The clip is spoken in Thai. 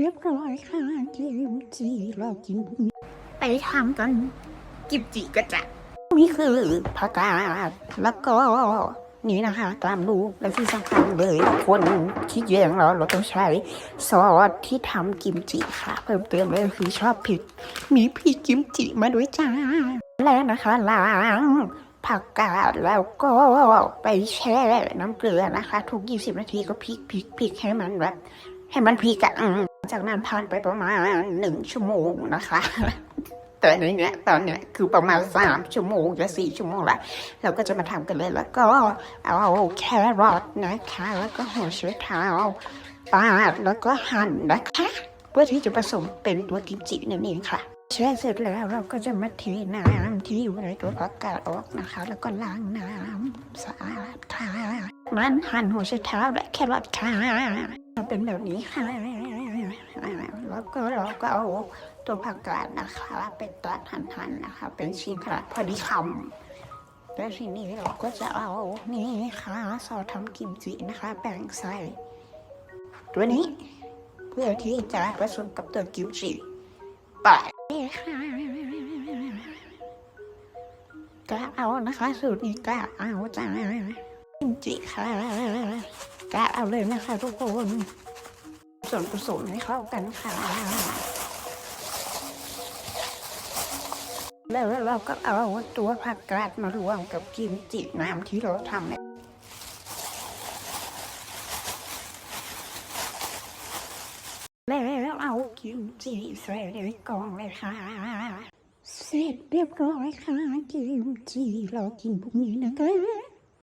เรียบร้อยค่ะกิมจิเรากินพรุ่งนี้ไปทำกัน กิมจิก็จะนี่คือผักกาดแล้วก็นี่นะคะตามรูปและที่สำคัญเลยคนที่เยี่ยงเราเราต้องใช้ซอสที่ทำกิมจิค่ะ เพิ่มเติมเลยคือชอบผิด มีพริกกิมจิมาด้วยจ้า แล้วนะคะล้างผักกาดแล้วก็ไปแช่น้ำเกลือนะคะ ทุก 20 นาทีก็พลิกพลิกพลิกให้มันแบบ ให้มันพลิกอะอืมจากนั้นผ่านไปประมาณหนึ่งชั่วโมงนะคะแต่ในเนี้ยตอนเนี้ยคือประมาณสามชั่วโมงจะสี่ชั่วโมงละเราก็จะมาทำกันเลยแล้วก็เอาแครอทนะคะแล้วก็หัวไชเท้าปาดแล้วก็หั่นนะคะ เพื่อที่จะผสมเป็นตัวกิมจินั่นเองค่ะแช่เสร็จแล้วเราก็จะมาเทน้ำที่อยู่ในตัวผักกาดออกนะคะ แล้วก็ล้างน้ำสะอาดค่ะมันหั่นหัวไชเท้าและแครอทค่ะ เป็นแบบนี้ค่ะแล้วก็เราก็เอาตัวผักกาดนะคะ เป็นตัดหั่นๆนะคะ เป็นชิ้นขนาดพอดีคำแล้วทีนี้เราก็จะเอานี่ค่ะซอสทำกิมจินะคะแบ่งใส่ตัวนี้ เพื่อที่จะผสมกับตัวกิมจิไปนี่ค่ะก็เอานะคะสูตรนี้ก็เอาจ้ากิมจิค่ะ ก็เอาเลยนะคะทุกคนส่วนผสมให้เข้ากันค่ะแล้วเราก็เอาตัวผักกาดมารวมกับกิมจิน้ำที่เราทำเนี่ยแล้วเอากิมจิใส่ในกล่องเลยค่ะ เสร็จเรียบร้อยค่ะกิมจิเรากินพรุ่งนี้นะคะ